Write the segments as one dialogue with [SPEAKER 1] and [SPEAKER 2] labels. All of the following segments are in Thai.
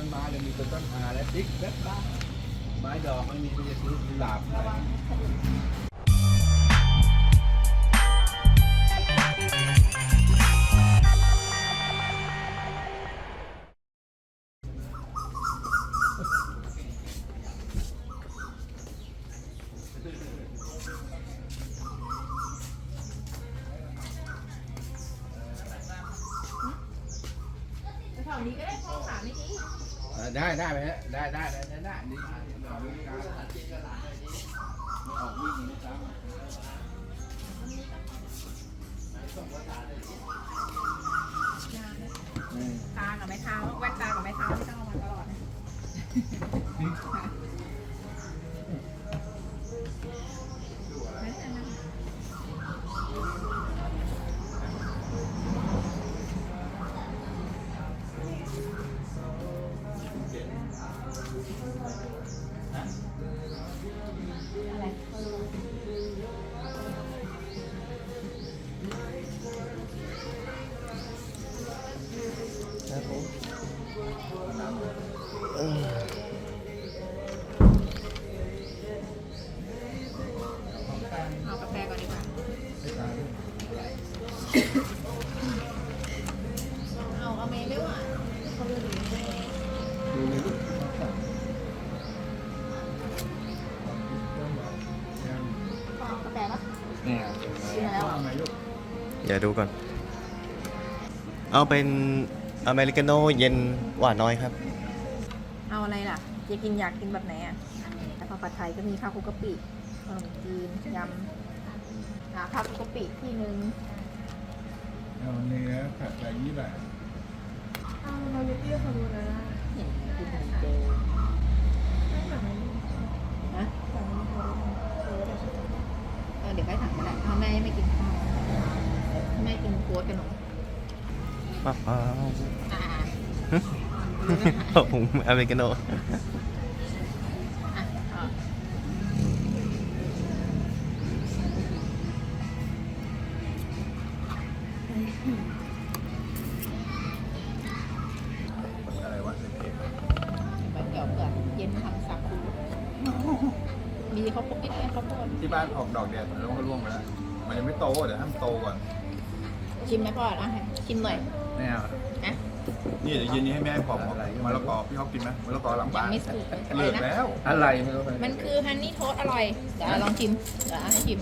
[SPEAKER 1] ต้น
[SPEAKER 2] ไม้
[SPEAKER 1] จะมีต้นอาและติ๊กแบบบ้านไม้ดอกไม่มีมีแต่ซื้อกุหลาบไป
[SPEAKER 3] แถ ได้ได้
[SPEAKER 1] ไปฮะได้ได้ได้ได้ได้
[SPEAKER 3] เอา ดี๋ยว
[SPEAKER 1] ดูก่
[SPEAKER 3] อ
[SPEAKER 1] น
[SPEAKER 4] เอาเป็นอเมริกาโน่เย็นหวานน้อยครับ
[SPEAKER 3] เอาอะไรล่ะจะกินอยากกินแบบไหนอะแต่พอผัดไทยก็มีข้าวคลุกกะปิขนมจีนยำอ่าข้าวคลุกกะปิที่นึง
[SPEAKER 2] เอาเนื้อผัดอะไรนี่แหละ
[SPEAKER 3] เอาเราเรียกเขาดูนะเห็นกินเหมือนเดิมนะเออเดี๋ยวไปถามก็ได้เอาแม่ยังไม่กินข้าว แม่กินโค้ดกับหนู
[SPEAKER 4] มะพร้าว
[SPEAKER 3] อ่า
[SPEAKER 4] ผมอเมริกาโน่
[SPEAKER 3] อะเอา
[SPEAKER 1] อะไรวะในเพจ
[SPEAKER 3] ไปเกี่ยวเผื่อเย็นทำสาคูมีข้าวโพดนิดนึงข้าวโพด
[SPEAKER 2] ที่บ้านออกดอกเดียวแล้วก็ร่วงไปแล้ว มันยังไม่โตเดี๋ยวให้มันโตก่อน
[SPEAKER 3] ชิมไหมพ่ออะชิมหน่อย
[SPEAKER 2] แน่
[SPEAKER 3] นะ
[SPEAKER 2] นี่เดี๋ยวเย็นนี้ให้แม่ผมมะละกอพี่เขากินไหมมะละกอหลัง
[SPEAKER 3] ยั
[SPEAKER 2] บ้างน
[SPEAKER 3] ไม่สุกเลยอะ
[SPEAKER 2] เห
[SPEAKER 3] ไร
[SPEAKER 2] ลือก
[SPEAKER 3] นะ
[SPEAKER 2] แล้ว
[SPEAKER 1] อะไรไม่รู้
[SPEAKER 3] มันคือฮันนี่โทสอร่อยเดี๋ยวลองชิมเดี๋ยวให้ชิม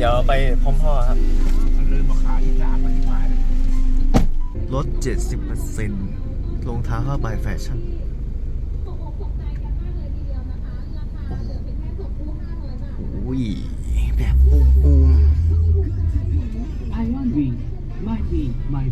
[SPEAKER 4] เดี๋ยวไปพร้อมพ่อครับลื
[SPEAKER 1] มมาขายอีสานมันหมาย
[SPEAKER 4] ลด 70%รองเท้าผ้าใบแฟชั่น อุ้ย แบบปุ้มปุ้ม
[SPEAKER 5] I want green, my green, my.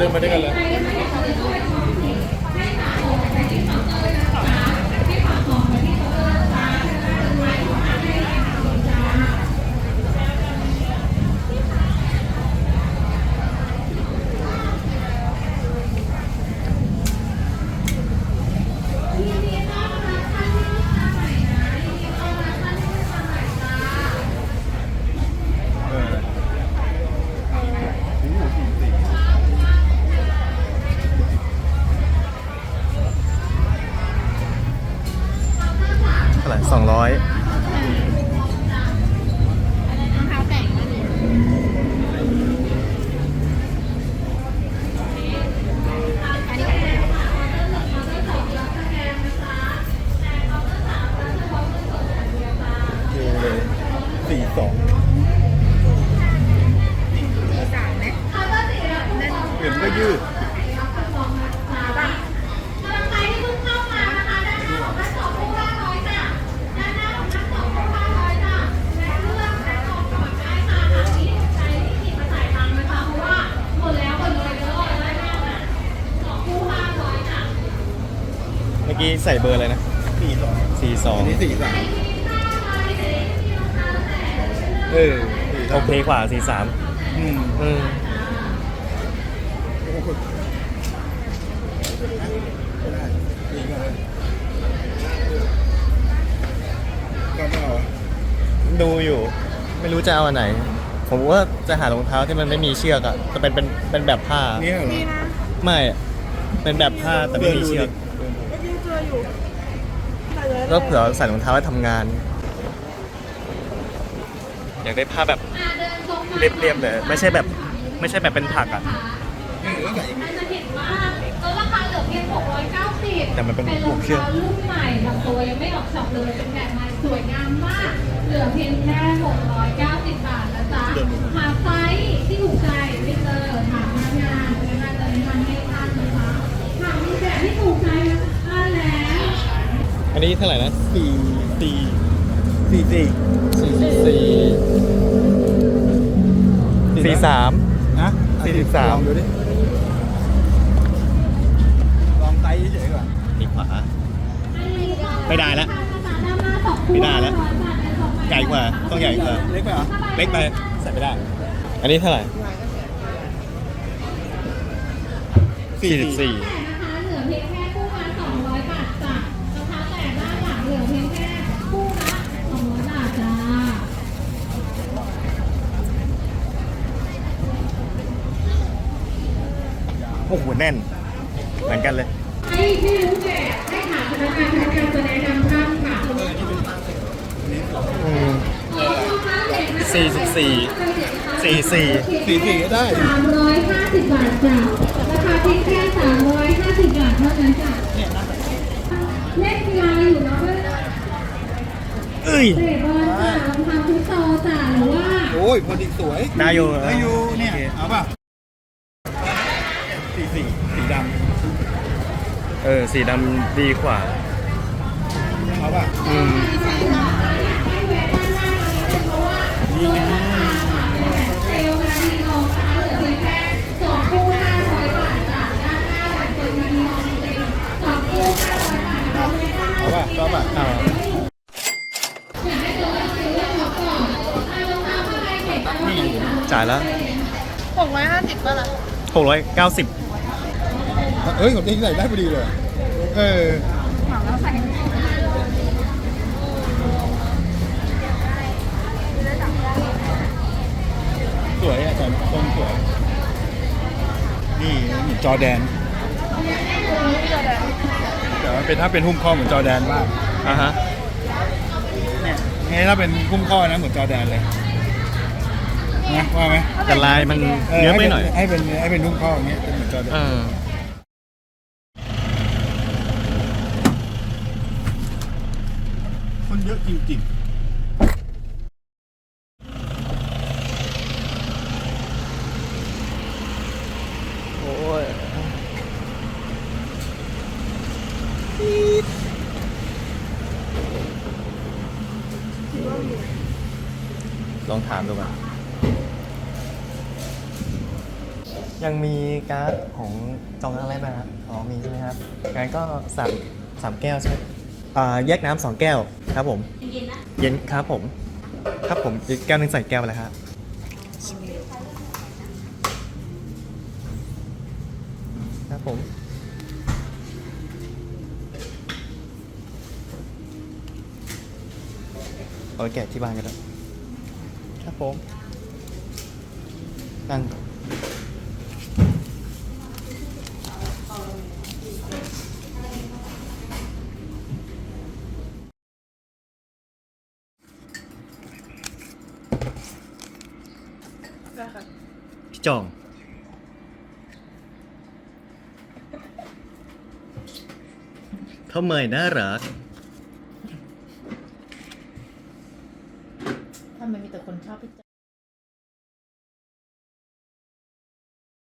[SPEAKER 2] จะ
[SPEAKER 4] ท่าไหร่สองร้อย
[SPEAKER 3] รองเท้าแต่งนั่นเองอันนี้
[SPEAKER 2] เลยสี่สอง
[SPEAKER 3] มีสามไหม
[SPEAKER 2] เปลี่ยนก็ยืด
[SPEAKER 4] กี้ใส่เบอร์อะไรนะ
[SPEAKER 2] สี่สอง
[SPEAKER 4] สี่สอง
[SPEAKER 2] อันนี้สี่สามเออสี่สา
[SPEAKER 4] โอ
[SPEAKER 2] ม
[SPEAKER 4] เคกว่าสี่สาม
[SPEAKER 2] อืม
[SPEAKER 4] อืม
[SPEAKER 2] โอ้โหไม่ได้ดีมากเลยก็ไม่เอา
[SPEAKER 4] ดูอยู่ ไม่รู้จะเอาอันไหน ผมว่าจะหารองเท้าที่มันไม่มีเชือกอะจะเป็นเป็นเป็นแบบผ้า
[SPEAKER 2] เนี่ยเหรอ
[SPEAKER 3] ดีนะ
[SPEAKER 4] ไม่อะเป็นแบบผ้าแต่ไม่มีเชือก
[SPEAKER 3] ก็ยืดเจออยู่ใส่เลย
[SPEAKER 4] ก็เผื่อใส่รองเท้าไว้ทำงาน อยากได้ผ้าแบบเรียบๆเลยไม่ใช่แบบไม่ใช่แบบเป็นผักอะ
[SPEAKER 2] นี่แล้วใส่อีก
[SPEAKER 6] จะเห็นว่าลดราคาเหลือเพียง690
[SPEAKER 4] แต่มันเป็น
[SPEAKER 6] เป็น
[SPEAKER 4] ผู
[SPEAKER 6] รอกง
[SPEAKER 4] เชือก
[SPEAKER 6] เท้ารุ่นใหม่แบบตัวยังไม่ออกช็อปเลยเป็นแบบใหม่สวยงามมาก เหลือเพียงแค่ 690 บาทนะจ๊ะหาไซส์ที่ถูกใจไม่เจอถามพนักงานพนักงานจะแนะนำให้ท่านนะคะหากมีแบบที่ถูกใจท่านแล้ว
[SPEAKER 4] อันนี้เท่าไหร่นะ
[SPEAKER 2] สี่สี่สี่สี่
[SPEAKER 4] สี่สี่สี่สาม
[SPEAKER 2] นะ
[SPEAKER 4] สี่สิบสาม
[SPEAKER 2] ลองดูดิ ลองไซส์เฉยๆก่อน
[SPEAKER 4] นี่ขวา ไม่ได้แล้วไม่ได้แล้วใหญ่กว่า ต้องใหญ่กว่า
[SPEAKER 2] เล็กไปเหรอ
[SPEAKER 4] เล็กไป ใส่ไม่ได้ อันนี้เท่าไหร่สี่สิบสี่
[SPEAKER 6] นะคะเหลือเพียงแค่คู่ละ200 บาทจ้ะรองเท้าแตะด้านหลังเหลือเพียงแค่คู่ละ200 บาทจ้า
[SPEAKER 4] โอ้โห แน่น เหมือนกันเลย
[SPEAKER 6] ให้ที่รู้แก่ให้ถามพนักงานพนักงานจะแนะนำท่านค่ะ
[SPEAKER 4] อืมสี่สิบสี่สี่สี่
[SPEAKER 2] สี่สี่ก็ได้
[SPEAKER 6] สามร้อยห้าสิบบาทจ้ะราคาเพียงแค่สามร้อยห้าสิบบาทเท่านั้นจ้ะเล่นกีฬาอยู่เนาะ
[SPEAKER 4] เอ้ย
[SPEAKER 6] เตะบอลจ้ะรองเท้าฟุตซอลจ้ะหรือว่า
[SPEAKER 2] โอ้ยพอดีสวย
[SPEAKER 4] ได้อยู่
[SPEAKER 2] ได้อยู่เนี่ย
[SPEAKER 4] โอเค
[SPEAKER 2] เอาป่ะสี่สี่สี ด
[SPEAKER 4] เออ สีดำดีกว่าำ
[SPEAKER 2] เอาป่ะ
[SPEAKER 4] อืม
[SPEAKER 6] เซลล์นาทีทองนะคะเหลือเพียงแค่สองคู่ห้าร้อยบาทจ้ะด้านหน้าบัตรเปิดนาทีทองจริงๆสองคู่ห้าร้อยบาทนะคะไม่ได้
[SPEAKER 2] เอาป่ะชอบป่ะ
[SPEAKER 4] อ่า
[SPEAKER 6] อยากให้ตัวเราซื้อแล้วช็อปก่อนเอารองเท้าผ้าใบเก็บเอาไว้ที่ร้าน
[SPEAKER 4] จ่ายแล้ว
[SPEAKER 3] หกร้อยห้าสิบป่ะล่ะ
[SPEAKER 4] หกร้อย เอ้
[SPEAKER 2] ยผมเองใส่ได้พอดีเลย เออ
[SPEAKER 3] สวยอะจ
[SPEAKER 2] อนตรงสวย นี่นี่จอแดนแต่มันเป็นถ้าเป็นหุ้มข้อเหมือนจอแดนมาก
[SPEAKER 4] อะฮะ
[SPEAKER 2] เนี่ยถ้าเป็นหุ้มข้อนะเหมือนจอแดนเลยนะว่าไหม
[SPEAKER 4] แต่ลายมันเยอะไปหน่อย
[SPEAKER 2] ให้เป็นให้เป็นหุ้มข้ออย่างเงี้ยเป็นเหมือนจอแดน เยอะจริง
[SPEAKER 4] โอ้ยลองถามดูก่อนยังมีการ์ดของจองอะไรบ้างครับ อ๋อ มีใช่ไหมครับ งั้นก็สามสามแก้วใช่ไหม อ่าแยกน้ำสองแก้วครับผม เย็นนะเย็นครับผม ครับผมอีกแก้วหนึงใส่แก้วไปเลยครับครับผม เอาไปแกะที่บ้านกันแล้วครับผมนั่งก่อน พี่จองเขาเมยน่ารัก
[SPEAKER 3] ทำไมมีแต่คนชอบพี่จ